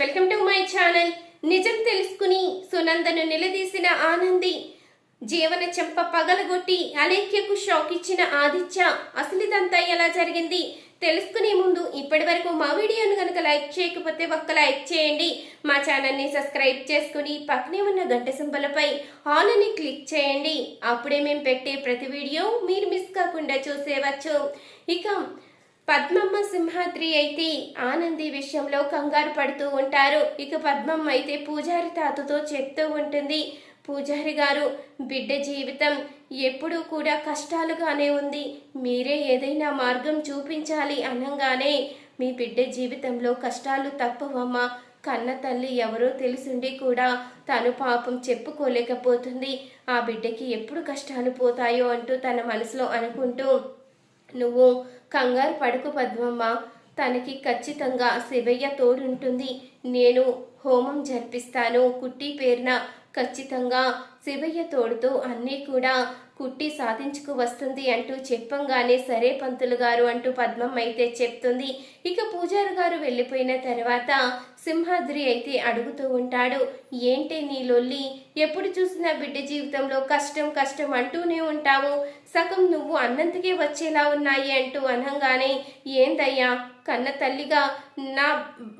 Welcome to my channel. నిజం తెలుసుకుని సునందను నిలదీసిన ఆనంది జీవన చెంప పగలగొట్టి అలేఖ్యకు షాక్ ఇచ్చిన ఆదిత్య అసలు ఇదంతా ఎలా జరిగింది తెలుసుకునే ముందు ఇప్పటి వరకు మా వీడియోను కనుక లైక్ చేయకపోతే ఒక్క లైక్ చేయండి. మా ఛానల్ని సబ్స్క్రైబ్ చేసుకుని పక్కనే ఉన్న గంట సింబలపై ఆల్ అని క్లిక్ చేయండి. అప్పుడే మేము పెట్టే ప్రతి వీడియో మీరు మిస్ కాకుండా చూసేవచ్చు ఇక పద్మమ్మ సింహాద్రి అయితే ఆనంది విషయంలో కంగారు పడుతూ ఉంటారు. ఇక పద్మమ్మ అయితే పూజారి తాతతో చెప్తూ ఉంటుంది. పూజారి గారు బిడ్డ జీవితం ఎప్పుడూ కూడా కష్టాలుగానే ఉంది. మీరే ఏదైనా మార్గం చూపించాలి అనగానే మీ బిడ్డ జీవితంలో కష్టాలు తప్పవమ్మా. కన్న తల్లి ఎవరో తెలిసిండి కూడా తను పాపం చెప్పుకోలేకపోతుంది. ఆ బిడ్డకి ఎప్పుడు కష్టాలు పోతాయో అంటూ తన మనసులో అనుకుంటూ నువ్వు కంగారు పడుకు పద్మమ్మ. తనకి ఖచ్చితంగా శివయ్య తోడుంటుంది. నేను హోమం జరిపిస్తాను. కుట్టి పేరున ఖచ్చితంగా శివయ్య తోడుతో అన్నీ కూడా కుట్టి సాధించుకు వస్తుంది అంటూ చెప్పంగానే సరే పంతులు గారు అంటూ పద్మం అయితే చెప్తుంది. ఇక పూజారి గారు వెళ్ళిపోయిన తర్వాత సింహాద్రి అయితే అడుగుతూ ఉంటాడు ఏంటి నీ లొల్లి? ఎప్పుడు చూసినా బిడ్డ జీవితంలో కష్టం కష్టం అంటూనే ఉంటావు. సగం నువ్వు అన్నంతకే వచ్చేలా ఉన్నాయి అంటూ అనగానే ఏందయ్యా? కన్న తల్లిగా నా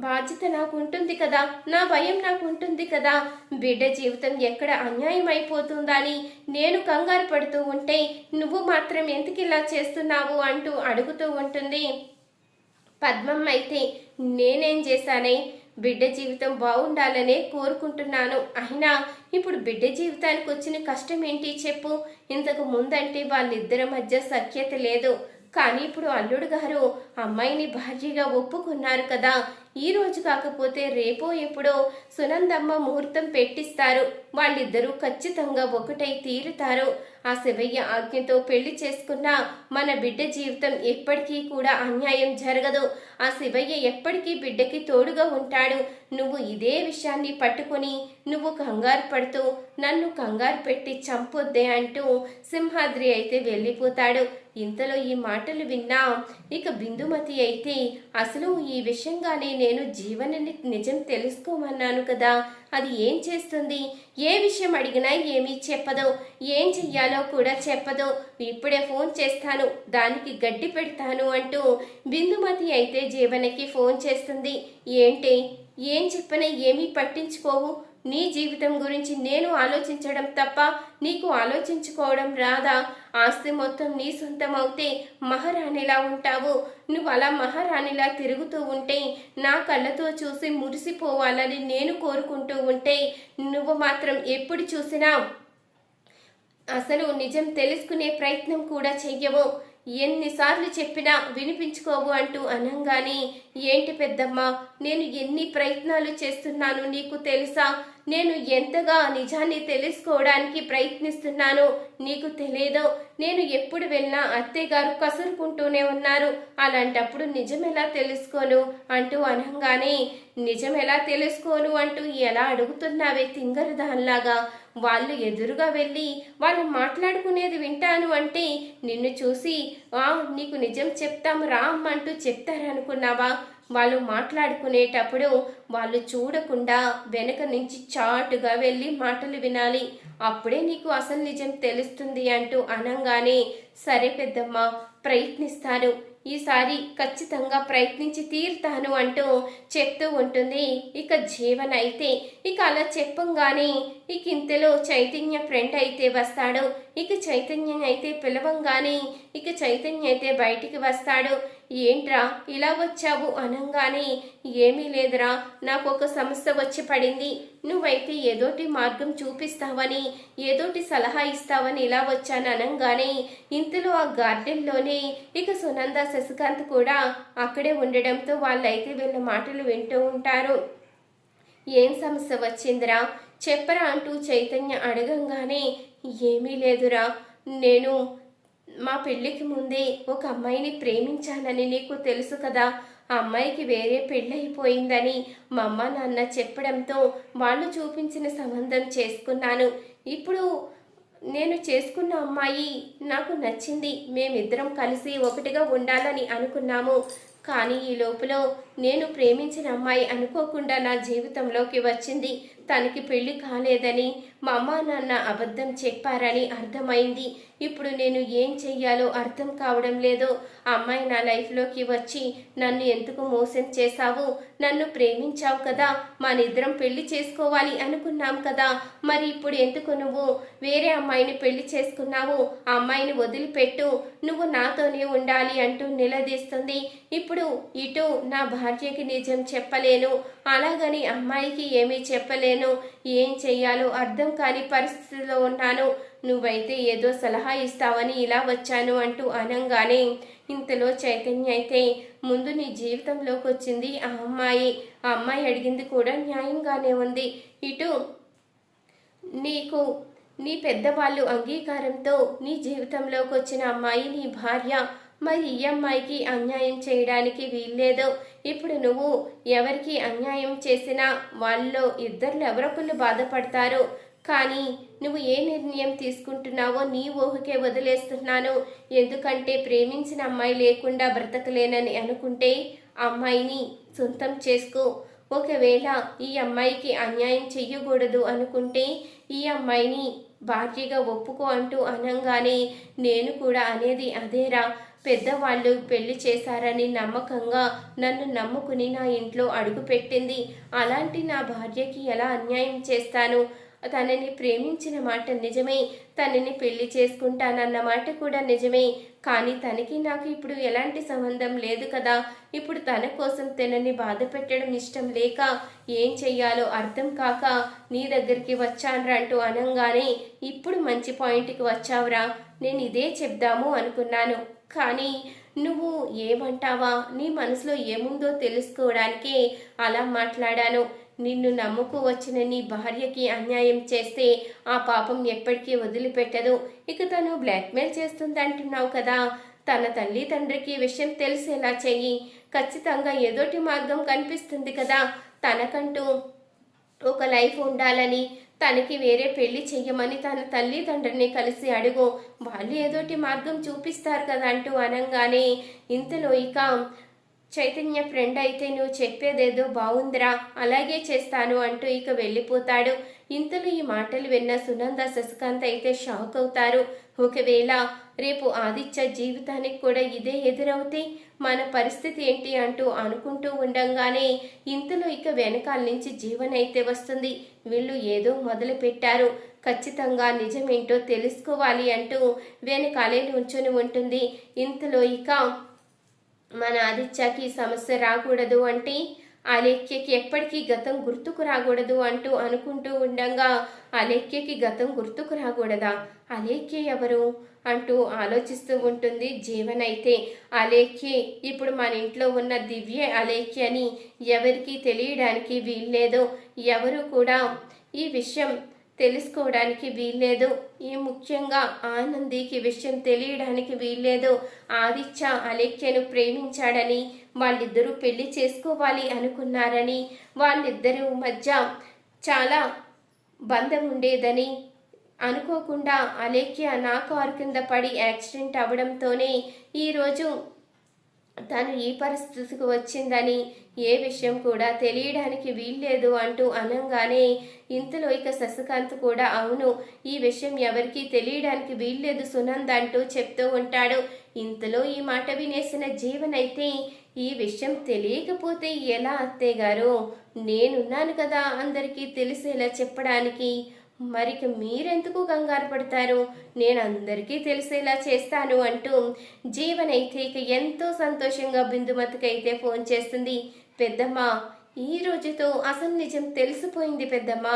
బాధ్యత నాకు ఉంటుంది కదా నా భయం నాకు ఉంటుంది కదా. బిడ్డ జీవితం ఎక్కడ అన్యాయం అయిపోతుందని నేను కంగారు పడుతూ ఉంటే నువ్వు మాత్రం ఎందుకు ఇలా చేస్తున్నావు? అంటూ అడుగుతూ ఉంటుంది. పద్మం అయితే నేనేం చేశానే? బిడ్డ జీవితం బాగుండాలనే కోరుకుంటున్నాను. అయినా ఇప్పుడు బిడ్డ జీవితానికి వచ్చిన కష్టం ఏంటి చెప్పు. ఇంతకు ముందంటే వాళ్ళిద్దరి మధ్య సఖ్యత లేదు. కానీ ఇప్పుడు అల్లుడు గారు అమ్మాయిని భార్యగా ఒప్పుకున్నారు కదా. ఈ రోజు కాకపోతే రేపో ఎప్పుడో సునందమ్మ ముహూర్తం పెట్టిస్తారు. వాళ్ళిద్దరూ ఖచ్చితంగా ఒకటై తీరుతారు. ఆ శివయ్య ఆజ్ఞతో పెళ్ళి చేసుకున్న మన బిడ్డ జీవితం ఎప్పటికీ కూడా అన్యాయం జరగదు. ఆ శివయ్య ఎప్పటికీ బిడ్డకి తోడుగా ఉంటాడు. నువ్వు ఇదే విషయాన్ని పట్టుకొని నువ్వు కంగారు పడుతూ నన్ను కంగారు పెట్టి చంపొద్దే అంటూ సింహాద్రి అయితే వెళ్ళిపోతాడు. ఇంతలో ఈ మాటలు విన్నా ఇక బిందుమతి అయితే అసలు ఈ విషయంగానే నేను జీవనని నిజం తెలుసుకోమన్నాను కదా. అది ఏం చేస్తుంది? ఏ విషయం అడిగినా ఏమీ చెప్పదు. ఏం చెయ్యాలో కూడా చెప్పదు. ఇప్పుడే ఫోన్ చేస్తాను. దానికి గడ్డి పెడతాను అంటూ బిందుమతి అయితే జీవనకి ఫోన్ చేస్తుంది. ఏంటి? ఏం చెప్పినా ఏమీ పట్టించుకోవు. నీ జీవితం గురించి నేను ఆలోచించడం తప్ప నీకు ఆలోచించుకోవడం రాదా? ఆస్తి మొత్తం నీ సొంతం అవుతే మహారాణిలా ఉంటావు. నువ్వు అలా మహారాణిలా తిరుగుతూ ఉంటే నా కళ్ళతో చూసి మురిసిపోవాలని నేను కోరుకుంటూ ఉంటే నువ్వు మాత్రం ఎప్పుడు చూసినా అసలు నిజం తెలుసుకునే ప్రయత్నం కూడా చెయ్యవు. ఎన్నిసార్లు చెప్పినా వినిపించుకోవు అంటూ అనంగానే ఏంటి పెద్దమ్మ నేను ఎన్ని ప్రయత్నాలు చేస్తున్నాను నీకు తెలుసా? నేను ఎంతగా నిజాన్ని తెలుసుకోవడానికి ప్రయత్నిస్తున్నాను నీకు తెలియదు నేను ఎప్పుడు వెళ్ళినా అత్తయ్య గారు కసురుకుంటూనే ఉన్నారు. అలాంటప్పుడు నిజం ఎలా తెలుసుకోను అంటూ అనగానే నిజం ఎలా తెలుసుకోను అంటూ ఎలా అడుగుతున్నావే తింగరు దానిలాగా వాళ్ళు ఎదురుగా వెళ్ళి వాళ్ళు మాట్లాడుకునేది వింటాను అంటే నిన్ను చూసి ఆ నీకు నిజం చెప్తాం రామ్ అంటూ చెప్తారనుకున్నావా? వాళ్ళు మాట్లాడుకునేటప్పుడు వాళ్ళు చూడకుండా వెనక నుంచి చాటుగా వెళ్ళి మాటలు వినాలి. అప్పుడే నీకు అసలు నిజం తెలుస్తుంది అంటూ అనంగానే సరే పెద్దమ్మ ప్రయత్నిస్తాను. ఈసారి ఖచ్చితంగా ప్రయత్నించి తీరుతాను అంటూ చెప్తూ ఉంటుంది. ఇక జీవన్ అయితే ఇక అలా చెప్పంగానే ఇక ఇంతలో చైతన్య ఫ్రెండ్ అయితే వస్తాడు. ఇక చైతన్యం అయితే పిలవంగానే ఇక చైతన్య అయితే బయటికి వస్తాడు. ఏంట్రా ఇలా వచ్చావు? అనంగానే ఏమీ లేదురా నాకు ఒక సమస్య వచ్చి పడింది. నువ్వైతే ఏదోటి మార్గం చూపిస్తావని ఏదోటి సలహా ఇస్తావని ఇలా వచ్చాను అనంగానే ఇంతలో ఆ గార్డెన్లోనే ఇక సునంద శశికాంత్ కూడా అక్కడే ఉండడంతో వాళ్ళైతే వీళ్ళ మాటలు వింటూ ఉంటారు. ఏం సమస్య వచ్చిందిరా? చెప్పరా అంటూ చైతన్య అడగంగానే ఏమీ లేదురా నేను మా పెళ్ళికి ముందే ఒక అమ్మాయిని ప్రేమించానని నీకు తెలుసు కదా. ఆ అమ్మాయికి వేరే పెళ్ళైపోయిందని మా అమ్మ నాన్న చెప్పడంతో వాళ్ళు చూపించిన సంబంధం చేసుకున్నాను. ఇప్పుడు నేను చేసుకున్న అమ్మాయి నాకు నచ్చింది. మేమిద్దరం కలిసి ఒకటిగా ఉండాలని అనుకున్నాము. కానీ ఈ లోపల నేను ప్రేమించిన అమ్మాయి అనుకోకుండా నా జీవితంలోకి వచ్చింది. తనకి పెళ్ళి కాలేదని మా అమ్మ నాన్న అబద్ధం చెప్పారని అర్థమైంది. ఇప్పుడు నేను ఏం చెయ్యాలో అర్థం కావడం లేదు. అమ్మాయి నా లైఫ్లోకి వచ్చి నన్ను ఎందుకు మోసం చేశావు? నన్ను ప్రేమించావు కదా. మనిద్దరం పెళ్ళి చేసుకోవాలి అనుకున్నాం కదా. మరి ఇప్పుడు ఎందుకు నువ్వు? వేరే అమ్మాయిని పెళ్ళి చేసుకున్నావు. ఆ అమ్మాయిని వదిలిపెట్టు. నువ్వు నాతోనే ఉండాలి అంటూ నిలదీస్తుంది. ఇప్పుడు ఇటు నా భార్యకి నిజం చెప్పలేను. అలాగని అమ్మాయికి ఏమీ చెప్పలేను. ఏం చెయ్యాలో అర్థం కాని పరిస్థితిలో ఉన్నాను. నువ్వైతే ఏదో సలహా ఇస్తావని ఇలా వచ్చాను అంటూ అనంగానే ఇంతలో చైతన్య అయితే ముందు నీ జీవితంలోకి వచ్చింది ఆ అమ్మాయి. ఆ అమ్మాయి అడిగింది కూడా న్యాయంగానే ఉంది. ఇటు నీకు నీ పెద్దవాళ్ళు అంగీకారంతో నీ జీవితంలోకి వచ్చిన అమ్మాయి నీ భార్య. మరి ఈ అమ్మాయికి అన్యాయం చేయడానికి వీల్లేదు. ఇప్పుడు నువ్వు ఎవరికి అన్యాయం చేసినా వాళ్ళలో ఇద్దరు ఎవరొకళ్ళు బాధపడతారు. కానీ నువ్వు ఏ నిర్ణయం తీసుకుంటున్నావో నీ ఊహకే వదిలేస్తున్నాను. ఎందుకంటే ప్రేమించిన అమ్మాయి లేకుండా బ్రతకలేనని అనుకుంటే అమ్మాయిని సొంతం చేసుకో. ఒకవేళ ఈ అమ్మాయికి అన్యాయం చెయ్యకూడదు అనుకుంటే ఈ అమ్మాయిని భార్యగా ఒప్పుకో అంటూ అనంగానే నేను కూడా అనేది అదేరా. పెద్దవాళ్ళు పెళ్ళి చేశారని నమ్మకంగా నన్ను నమ్ముకుని నా ఇంట్లో అడుగుపెట్టింది. అలాంటి నా భార్యకి ఎలా అన్యాయం చేస్తాను? తనని ప్రేమించిన మాట నిజమే తనని పెళ్ళి చేసుకుంటానన్న మాట కూడా నిజమే. కానీ తనకి నాకు ఇప్పుడు ఎలాంటి సంబంధం లేదు కదా. ఇప్పుడు తన కోసం తనని బాధ పెట్టడం ఇష్టం లేక ఏం చెయ్యాలో అర్థం కాక నీ దగ్గరికి వచ్చాన్రా అంటూ అనంగానే ఇప్పుడు మంచి పాయింట్కి వచ్చావురా. నేను ఇదే చెప్దాము అనుకున్నాను. కానీ నువ్వు ఏమంటావా? నీ మనసులో ఏముందో తెలుసుకోవడానికే అలా మాట్లాడాను. నిన్ను నమ్ముకు వచ్చిన నీ భార్యకి అన్యాయం చేస్తే ఆ పాపం ఎప్పటికీ వదిలిపెట్టదు. ఇక తను బ్లాక్మెయిల్ చేస్తుంది అంటున్నావు కదా. తన తల్లి తండ్రికి విషయం తెలిసేలా చెయ్యి. ఖచ్చితంగా ఏదోటి మార్గం కనిపిస్తుంది కదా. తనకంటూ ఒక లైఫ్ ఉండాలని తనకి వేరే పెళ్ళి చెయ్యమని తన తల్లిదండ్రుల్ని కలిసి అడుగు. వాళ్ళు ఏదోటి మార్గం చూపిస్తారు కదా అంటూ అనగానే ఇంతలో ఇక చైతన్య ఫ్రెండ్ అయితే నువ్వు చెప్పేదేదో బాగుందిరా అలాగే చేస్తాను అంటూ ఇక వెళ్ళిపోతాడు. ఇంతలో ఈ మాటలు విన్న సునంద శశికాంత్ అయితే షాక్ అవుతారు. ఒకవేళ రేపు ఆదిత్య జీవితానికి కూడా ఇదే ఎదురవుతే మన పరిస్థితి ఏంటి అంటూ అనుకుంటూ ఉండంగానే ఇంతలో ఇక వెనకాల నుంచి జీవన అయితే వస్తుంది. వీళ్ళు ఏదో మొదలు పెట్టారు. ఖచ్చితంగా నిజమేంటో తెలుసుకోవాలి అంటూ వెనకాలే నుంచొని ఉంటుంది. ఇంతలో ఇక మన ఆదిత్యకి సమస్య రాకూడదు అంటే అలేఖ్యకి ఎప్పటికీ గతం గుర్తుకు రాకూడదు అంటూ అనుకుంటూ ఉండగా అలేఖ్యకి గతం గుర్తుకు రాకూడదా? అలేఖ్య ఎవరు? అంటూ ఆలోచిస్తూ ఉంటుంది జీవనైతే అయితే. అలేఖ్య ఇప్పుడు మన ఇంట్లో ఉన్న దివ్య అలేఖ్య అని ఎవరికి తెలియడానికి వీల్లేదు. ఎవరు కూడా ఈ విషయం తెలుసుకోవడానికి వీల్లేదు. ఈ ముఖ్యంగా ఆనందికి విషయం తెలియడానికి వీల్లేదు. ఆదిత్య అలేఖ్యను ప్రేమించాడని వాళ్ళిద్దరూ పెళ్ళి చేసుకోవాలి అనుకున్నారని వాళ్ళిద్దరూ మధ్య చాలా బంధం ఉండేదని అనుకోకుండా అలేఖ్య నా కారు కింద పడి యాక్సిడెంట్ అవడంతోనే ఈరోజు తను ఈ పరిస్థితికి వచ్చిందని ఏ విషయం కూడా తెలియడానికి వీల్లేదు అంటూ అనంగానే ఇంతలో ఇక శశికాంత్ కూడా అవును ఈ విషయం ఎవరికీ తెలియడానికి వీల్లేదు సునంద్ అంటూ చెప్తూ ఉంటాడు. ఇంతలో ఈ మాట వినేసిన జీవనైతే ఈ విషయం తెలియకపోతే ఎలా అత్తే గారు నేనున్నాను కదా అందరికీ తెలిసేలా చెప్పడానికి. మరికి మీరెందుకు కంగారు పడతారు? నేను అందరికీ తెలిసేలా చేస్తాను అంటూ జీవనైతే ఇక ఎంతో సంతోషంగా బిందుమతికైతే ఫోన్ చేస్తుంది. పెద్దమ్మ ఈ రోజుతో అసలు నిజం తెలిసిపోయింది పెద్దమ్మ.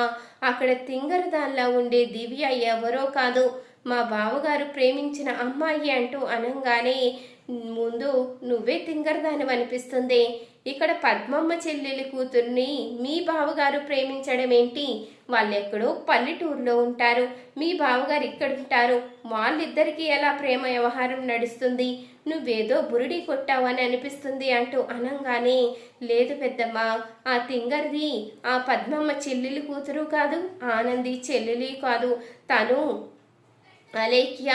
అక్కడ తింగరదాన్లా ఉండే దివ్య ఎవరో కాదు మా బావగారు ప్రేమించిన అమ్మాయి అంటూ అనంగానే ముందు నువ్వే తింగరదానం అనిపిస్తుంది ఇక్కడ పద్మమ్మ చెల్లెలి కూతుర్ని మీ బావగారు ప్రేమించడం ఏంటి వాళ్ళెక్కడో పల్లెటూరులో ఉంటారు. మీ బావగారు ఇక్కడ ఉంటారు వాళ్ళిద్దరికీ ఎలా ప్రేమ వ్యవహారం నడుస్తుంది? నువ్వేదో బురుడి కొట్టావని అనిపిస్తుంది అంటూ అనంగానే లేదు పెద్దమ్మ ఆ తింగర్ది ఆ పద్మమ్మ చెల్లెలి కూతురు కాదు ఆనంది చెల్లెలి కాదు. తను అలేఖ్య.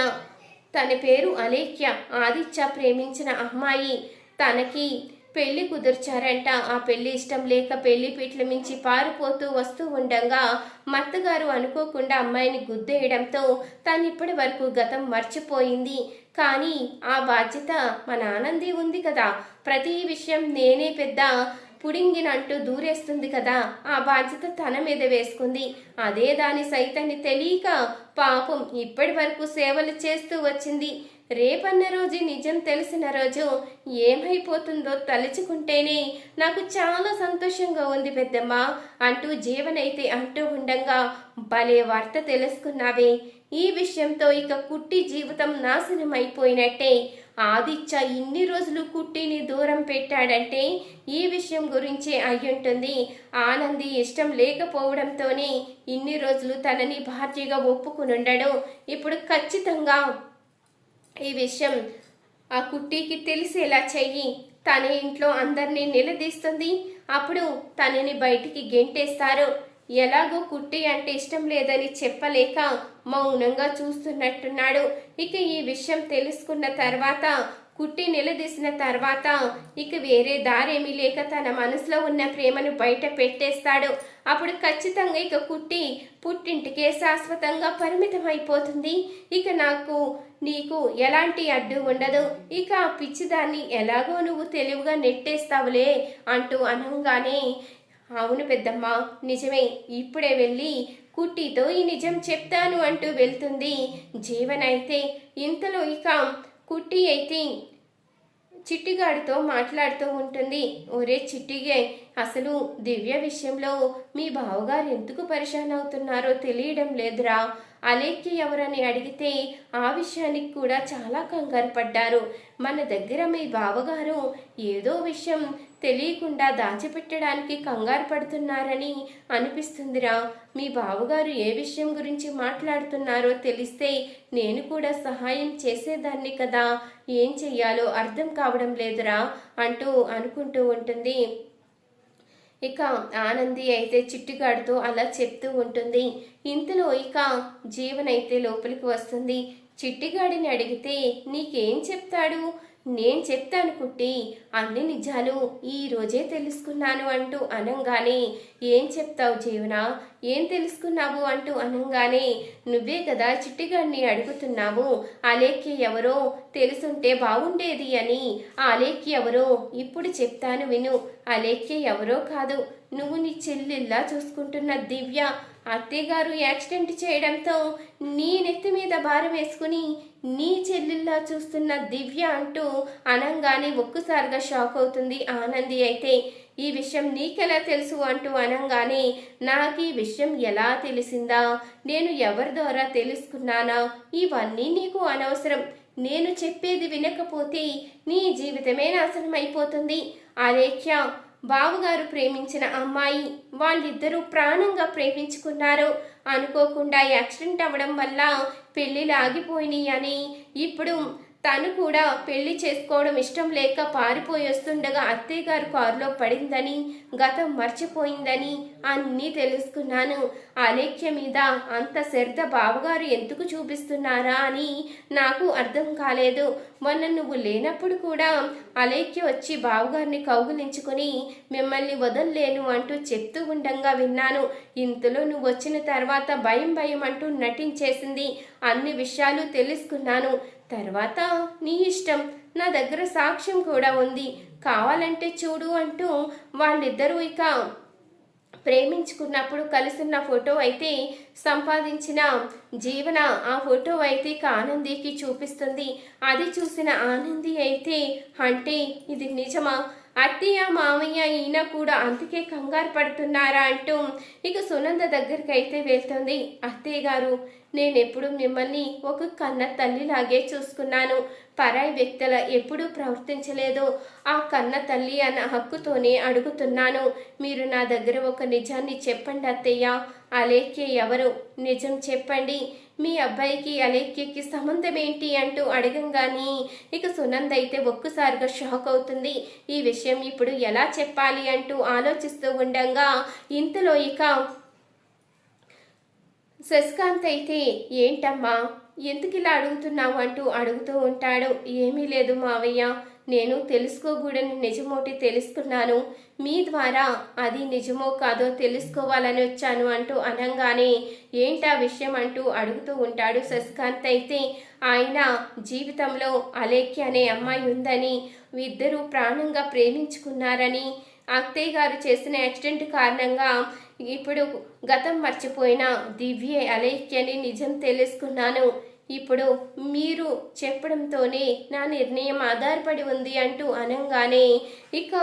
తన పేరు అలేఖ్య. ఆదిత్య ప్రేమించిన అమ్మాయి. తనకి పెళ్ళి కుదుర్చారంట. ఆ పెళ్ళి ఇష్టం లేక పెళ్ళి పీట్ల మించి పారిపోతూ వస్తూ ఉండగా మత్తగారు అనుకోకుండా అమ్మాయిని గుద్దేయడంతో తను ఇప్పటి వరకు గతం మర్చిపోయింది. కానీ ఆ బాధ్యత మన ఆనంది ఉంది కదా. ప్రతి విషయం నేనే పెద్ద పుడింగినంటూ దూరేస్తుంది కదా. ఆ బాధ్యత తన మీద వేసుకుంది. అదే దాని సైతాన్ని తెలియక పాపం ఇప్పటి వరకు సేవలు చేస్తూ వచ్చింది. రేపన్న రోజు నిజం తెలిసిన రోజు ఏమైపోతుందో తలుచుకుంటేనే నాకు చాలా సంతోషంగా ఉంది పెద్దమ్మ అంటూ జీవనైతే అంటూ ఉండగా భలే వార్త తెలుసుకున్నావే. ఈ విషయంతో ఇక కుట్టి జీవితం నాశనం అయిపోయినట్టే ఆదిత్య ఇన్ని రోజులు కుట్టిని దూరం పెట్టాడంటే ఈ విషయం గురించే అయ్యుంటుంది. ఆనంది ఇష్టం లేకపోవడంతోనే ఇన్ని రోజులు తనని భార్యగా ఒప్పుకునుండడు. ఇప్పుడు ఖచ్చితంగా ఈ విషయం ఆ కుట్టికి తెలిసేలా చెయ్యి. తన ఇంట్లో అందరినీ నిలదీస్తుంది. అప్పుడు తనని బయటికి గెంటేస్తారు. ఎలాగో కుట్టి అంటే ఇష్టం లేదని చెప్పలేక మౌనంగా చూస్తున్నట్టున్నాడు. ఇక ఈ విషయం తెలుసుకున్న తర్వాత కుట్టి నిలదీసిన తర్వాత ఇక వేరే దారేమీ లేక తన మనసులో ఉన్న ప్రేమను బయట పెట్టేస్తాడు. అప్పుడు ఖచ్చితంగా ఇక కుట్టి పుట్టింటికే శాశ్వతంగా పరిమితం అయిపోతుంది ఇక నాకు నీకు ఎలాంటి అడ్డు ఉండదు. ఇక ఆ పిచ్చిదాన్ని ఎలాగో నువ్వు తెలివిగా నెట్టేస్తావులే అంటూ అనంగానే అవును పెద్దమ్మ నిజమే ఇప్పుడే వెళ్ళి కుట్టితో ఈ నిజం చెప్తాను అంటూ వెళ్తుంది జీవన్ అయితే. ఇంతలో ఇక కుట్టి అయితే చిట్టిగాడితో మాట్లాడుతూ ఉంటుంది. ఒరే చిట్టిగే అసలు దివ్య విషయంలో మీ బావగారు ఎందుకు పరిశాన్ అవుతున్నారో తెలియడం లేదురా. అలేఖ్య ఎవరని అడిగితే ఆ విషయానికి కూడా చాలా కంగారు పడ్డారు. మన దగ్గర మీ బావగారు ఏదో విషయం తెలియకుండా దాచిపెట్టడానికి కంగారు పడుతున్నారని అనిపిస్తుందిరా. మీ బావగారు ఏ విషయం గురించి మాట్లాడుతున్నారో తెలిస్తే నేను కూడా సహాయం చేసేదాన్ని కదా. ఏం చెయ్యాలో అర్థం కావడం లేదురా అంటూ అనుకుంటూ ఉంటుంది. ఇక ఆనంది అయితే చిట్టిగాడితో అలా చెప్తూ ఉంటుంది. ఇంతలో ఇక జీవనైతే లోపలికి వస్తుంది. చిట్టిగాడిని అడిగితే నీకేం చెప్తాడు? నేను చెప్తాను కుట్టి అన్ని నిజాలు ఈ రోజే తెలుసుకున్నాను అంటూ అనంగానే ఏం చెప్తావు జీవన? ఏం తెలుసుకున్నావు? అంటూ అనంగానే నువ్వే కదా చిట్టిగాడిని అడుగుతున్నావు. అలేఖ్య ఎవరో తెలుసుంటే బాగుండేది అని. ఆ అలేఖ్య ఎవరో ఇప్పుడు చెప్తాను విను. అలేఖ్య ఎవరో కాదు. నువ్వు నీ చెల్లెల్లా చూసుకుంటున్న దివ్య. అత్తయ్యగారు యాక్సిడెంట్ చేయడంతో నీ నెత్తి మీద భారం వేసుకుని నీ చెల్లెల్లా చూస్తున్న దివ్య అంటూ అనంగానే ఒక్కసారిగా షాక్ అవుతుంది ఆనంది అయితే. ఈ విషయం నీకెలా తెలుసు అంటూ అనంగానే నాకు ఈ విషయం ఎలా తెలిసిందా? నేను ఎవరి ద్వారా తెలుసుకున్నానా? ఇవన్నీ నీకు అనవసరం. నేను చెప్పేది వినకపోతే నీ జీవితమే నాశనం అయిపోతుంది అలేఖ్య బావగారు ప్రేమించిన అమ్మాయి వాళ్ళిద్దరూ ప్రాణంగా ప్రేమించుకున్నారు. అనుకోకుండా యాక్సిడెంట్ అవ్వడం వల్ల పెళ్ళిళ్ళు ఆగిపోయినాయి అని ఇప్పుడు తను కూడా పెళ్ళి చేసుకోవడం ఇష్టం లేక పారిపోయి వస్తుండగా అత్తయ్య గారు కారులో పడిందని గతం మర్చిపోయిందని అన్నీ తెలుసుకున్నాను. అలేఖ్య మీద అంత శ్రద్ధ బావగారు ఎందుకు చూపిస్తున్నారా అని నాకు అర్థం కాలేదు. మొన్న నువ్వు లేనప్పుడు కూడా అలేఖ్య వచ్చి బావగారిని కౌగులించుకుని మిమ్మల్ని వదల్లేను అంటూ చెప్తూ ఉండంగా విన్నాను. ఇంతలో నువ్వు వచ్చిన తర్వాత భయం భయం అంటూ నటించేసింది అన్ని విషయాలు తెలుసుకున్నాను. తర్వాత నీ ఇష్టం. నా దగ్గర సాక్ష్యం కూడా ఉంది. కావాలంటే చూడు అంటూ వాళ్ళిద్దరూ ఇక ప్రేమించుకున్నప్పుడు కలిసిన ఫోటో అయితే సంపాదించిన జీవన ఆ ఫోటో అయితే ఇక ఆనందికి చూపిస్తుంది. అది చూసిన ఆనంది అయితే అంటే ఇది నిజమా? అత్తయ్య మామయ్య ఈయన కూడా అందుకే కంగారు పడుతున్నారా అంటూ ఇక సునంద దగ్గరికి అయితే వెళ్తుంది. అత్తయ్య గారు నేనెప్పుడు మిమ్మల్ని ఒక కన్న తల్లిలాగే చూసుకున్నాను. పరాయి వ్యక్తుల ఎప్పుడూ ప్రవర్తించలేదు. ఆ కన్న తల్లి అన్న హక్కుతోనే అడుగుతున్నాను. మీరు నా దగ్గర ఒక నిజాన్ని చెప్పండి అత్తయ్య. అలేఖ్య ఎవరు? నిజం చెప్పండి. మీ అబ్బాయికి అలేఖ్యకి సంబంధం ఏంటి అంటూ అడగంగాని ఇక సునంద్ అయితే ఒక్కసారిగా షాక్ అవుతుంది. ఈ విషయం ఇప్పుడు ఎలా చెప్పాలి అంటూ ఆలోచిస్తూ ఉండగా ఇంతలో ఇక శశికాంత్ అయితే ఏంటమ్మా? ఎందుకు ఇలా అడుగుతున్నావు? అంటూ అడుగుతూ ఉంటాడు. ఏమీ లేదు మావయ్య. నేను తెలుసుకోకూడని నిజమోటి తెలుసుకున్నాను. మీ ద్వారా అది నిజమో కాదో తెలుసుకోవాలని వచ్చాను అంటూ అనంగానే ఏంటా విషయం అంటూ అడుగుతూ ఉంటాడు శశికాంత్. అయితే ఆయన జీవితంలో అలేఖ్య అనే అమ్మాయి ఉందని ఇద్దరూ ప్రాణంగా ప్రేమించుకున్నారని అత్తయ్య గారు చేసిన యాక్సిడెంట్ కారణంగా ఇప్పుడు గతం మర్చిపోయిన దివ్య అలేఖ్యని నిజం తెలుసుకున్నాను. ఇప్పుడు మీరు చెప్పడంతోనే నా నిర్ణయం ఆధారపడి ఉంది అంటూ అనంగానే ఇక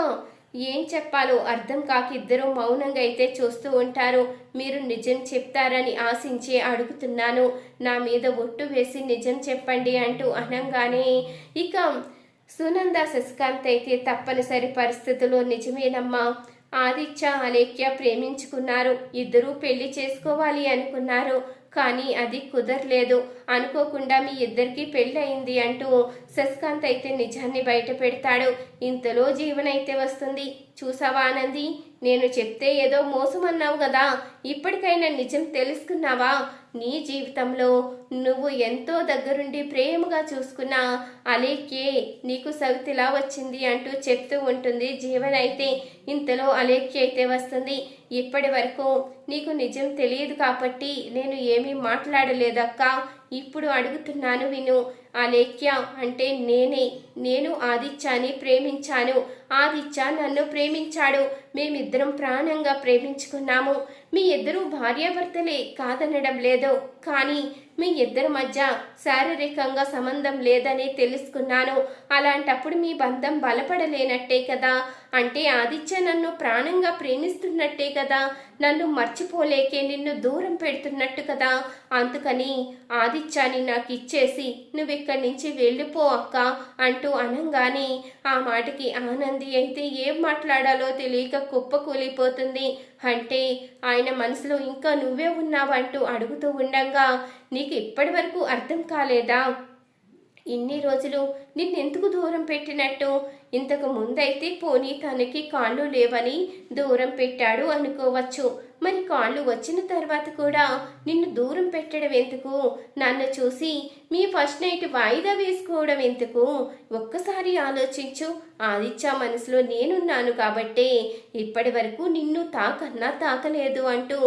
ఏం చెప్పాలో అర్థం కాక ఇద్దరు మౌనంగా అయితే చూస్తూ ఉంటారు. మీరు నిజం చెప్తారని ఆశించి అడుగుతున్నాను. నా మీద ఒట్టు వేసి నిజం చెప్పండి అంటూ అనంగానే ఇక సునంద శశికాంత్ అయితే తప్పనిసరి పరిస్థితుల్లో నిజమేనమ్మా. ఆదిత్య అలేఖ్య ప్రేమించుకున్నారు. ఇద్దరూ పెళ్ళి చేసుకోవాలి అనుకున్నారు. కానీ అది కుదరలేదు. అనుకోకుండా మీ ఇద్దరికి పెళ్ళయింది అంటూ శశికాంత్ అయితే నిజాన్ని బయట పెడతాడు. ఇంతలో జీవనైతే వస్తుంది. చూసావా ఆనంది? నేను చెప్తే ఏదో మోసమన్నావు కదా ఇప్పటికైనా నిజం తెలుసుకున్నావా? నీ జీవితంలో నువ్వు ఎంతో దగ్గరుండి ప్రేమగా చూసుకున్న అలేఖ్యే నీకు సవితిలా వచ్చింది అంటూ చెప్తూ ఉంటుంది జీవనైతే. ఇంతలో అలేఖ్య అయితే వస్తుంది. ఇప్పటి వరకు నీకు నిజం తెలియదు కాబట్టి నేను ఏమీ మాట్లాడలేదక్క. ఇప్పుడు అడుగుతున్నాను విను. ఆ అంటే నేనే. నేను ఆదిత్యాన్ని ప్రేమించాను. ఆదిత్య నన్ను ప్రేమించాడు. మేమిద్దరం ప్రాణంగా ప్రేమించుకున్నాము. మీ ఇద్దరు భార్యాభర్తలే కాదనడం లేదు కానీ మీ ఇద్దరి మధ్య శారీరకంగా సంబంధం లేదని తెలుసుకున్నాను. అలాంటప్పుడు మీ బంధం బలపడలేనట్టే కదా? అంటే ఆదిత్య నన్ను ప్రాణంగా ప్రేమిస్తున్నట్టే కదా? నన్ను మర్చిపోలేకే నిన్ను దూరం పెడుతున్నట్టు కదా? అందుకని ఆదిత్యాన్ని నాకు ఇచ్చేసి నువ్వు ఇక్కడి నుంచి వెళ్ళిపో అక్క అంటూ అనంగానే ఆ మాటకి ఆనంది అయితే ఏం మాట్లాడాలో తెలియక కుప్ప కూలిపోతుంది అంటే ఆయన మనసులో ఇంకా నువ్వే ఉన్నావంటూ అడుగుతూ ఉండంగా నీకు ఇప్పటి వరకు అర్థం కాలేదా? ఇన్ని రోజులు నిన్నెందుకు దూరం పెట్టినట్టు? ఇంతకు ముందైతే పోనీ తనకి కాళ్ళు లేవని దూరం పెట్టాడు అనుకోవచ్చు. మరి కాళ్ళు వచ్చిన తర్వాత కూడా నిన్ను దూరం పెట్టడం ఎందుకు? నన్ను చూసి మీ ఫస్ట్ నైట్ వాయిదా వేసుకోవడం ఎందుకు? ఒక్కసారి ఆలోచించు. ఆదిత్య మనసులో నేనున్నాను కాబట్టే ఇప్పటి వరకు నిన్ను తాకన్నా తాకలేదు అంటూ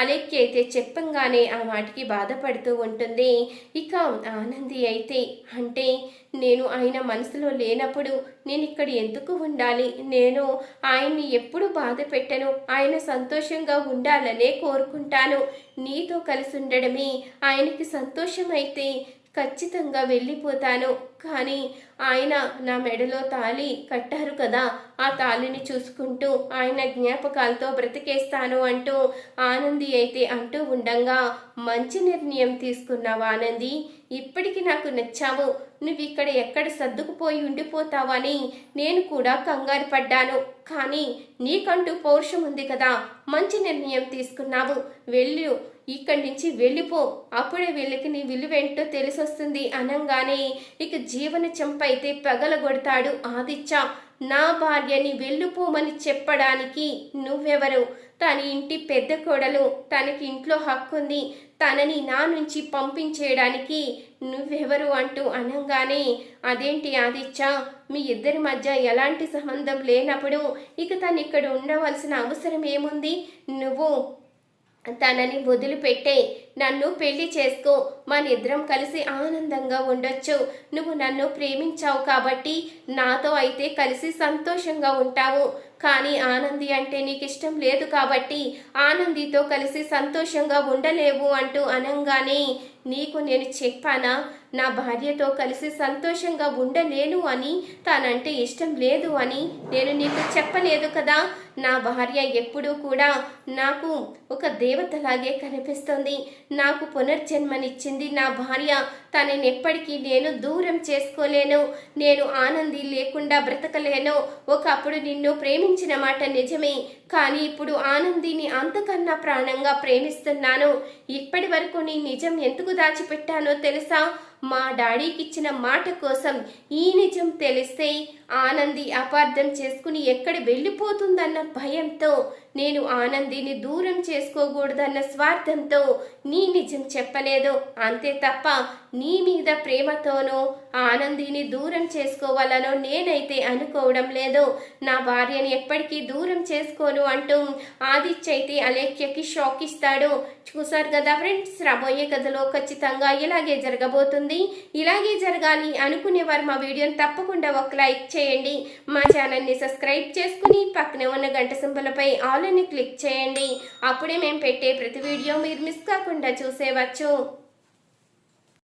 అలెక్కి అయితే చెప్పంగానే ఆ మాటకి బాధపడుతూ ఉంటుంది. ఇక ఆనంది అయితే అంటే నేను ఆయన మనసులో లేనప్పుడు నేను ఇక్కడ ఎందుకు ఉండాలి? నేను ఆయన్ని ఎప్పుడు బాధ పెట్టను? ఆయన సంతోషంగా ఉండాలనే కోరుకుంటాను. నీతో కలిసి ఉండడమే ఆయనకి సంతోషమైతే ఖచ్చితంగా వెళ్ళిపోతాను. కానీ ఆయన నా మెడలో తాళి కట్టారు కదా ఆ తాళిని చూసుకుంటూ ఆయన జ్ఞాపకాలతో బ్రతికేస్తాను అంటూ ఆనంది అయితే అంటూ ఉండంగా మంచి నిర్ణయం తీసుకున్నావు ఆనంది? ఇప్పటికి నాకు నచ్చావు. నువ్వు ఇక్కడ ఎక్కడ సర్దుకుపోయి ఉండిపోతావని నేను కూడా కంగారు పడ్డాను. కానీ నీకంటూ పౌరుషం ఉంది కదా మంచి నిర్ణయం తీసుకున్నావు. వెళ్ళు. ఇక్కడి నుంచి వెళ్ళిపో. అప్పుడే వీళ్ళకి నీ విలువేంటో తెలిసొస్తుంది అనంగానే ఇక జీవన చెంపైతే పగలగొడతాడు ఆదిత్య. నా భార్యని వెళ్ళిపోమని చెప్పడానికి నువ్వెవరు? తన ఇంటి పెద్ద కోడలు తనకి ఇంట్లో హక్కుంది. తనని నా నుంచి పంపించేయడానికి నువ్వెవరు అంటూ అనంగానే అదేంటి ఆదిత్య? మీ ఇద్దరి మధ్య ఎలాంటి సంబంధం లేనప్పుడు ఇక తను ఇక్కడ ఉండవలసిన అవసరం ఏముంది? నువ్వు తనని వదిలిపెట్టే. నన్ను పెళ్ళి చేసుకో. మనిద్దరం కలిసి ఆనందంగా ఉండొచ్చు. నువ్వు నన్ను ప్రేమించావు కాబట్టి నాతో అయితే కలిసి సంతోషంగా ఉంటావు. కానీ ఆనంది అంటే నీకు ఇష్టం లేదు కాబట్టి ఆనందితో కలిసి సంతోషంగా ఉండలేవు అంటూ అనంగానే నీకు నేను చెప్పానా? నా భార్యతో కలిసి సంతోషంగా ఉండలేను అని తానంటే ఇష్టం లేదు అని నేను నీకు చెప్పలేదు కదా? నా భార్య ఎప్పుడూ కూడా నాకు ఒక దేవతలాగే కనిపిస్తుంది. నాకు పునర్జన్మనిచ్చింది నా భార్య. తనని ఎప్పటికీ నేను దూరం చేసుకోలేను. నేను ఆనంది లేకుండా బ్రతకలేను. ఒకప్పుడు నిన్ను ప్రేమించిన మాట నిజమే. కానీ ఇప్పుడు ఆనందిని అంతకన్నా ప్రాణంగా ప్రేమిస్తున్నాను. ఇప్పటి వరకు నీ నిజం ఎందుకు దాచిపెట్టానో తెలుసా? మా డాడీకి ఇచ్చిన మాట కోసం ఈ నిజం తెలిస్తే ఆనంది అపార్థం చేసుకుని ఎక్కడ వెళ్ళిపోతుందన్న భయంతో నేను ఆనందిని దూరం చేసుకోకూడదన్న స్వార్థంతో నీ నిజం చెప్పలేదు అంతే తప్ప నీ మీద ప్రేమతోనో ఆనందిని దూరం చేసుకోవాలనో నేనైతే అనుకోవడం లేదు. నా భార్యని ఎప్పటికీ దూరం చేసుకోను అంటూ ఆదిత్య అయితే అలేఖ్యకి షాక్ ఇస్తాడు. చూసారు కదా ఫ్రెండ్స్ రాబోయే కథలో ఖచ్చితంగా ఇలాగే జరగబోతుంది. ఇలాగే జరగాలి అనుకునేవారు మా వీడియోని తప్పకుండా ఒక లైక్ చేయండి. మా ఛానల్ని సబ్స్క్రైబ్ చేసుకుని పక్కనే ఉన్న గంట సింబలపై ఆల్ అని క్లిక్ చేయండి. అప్పుడే మేము పెట్టే ప్రతి వీడియో మీరు మిస్ కాకుండా చూసేవచ్చు.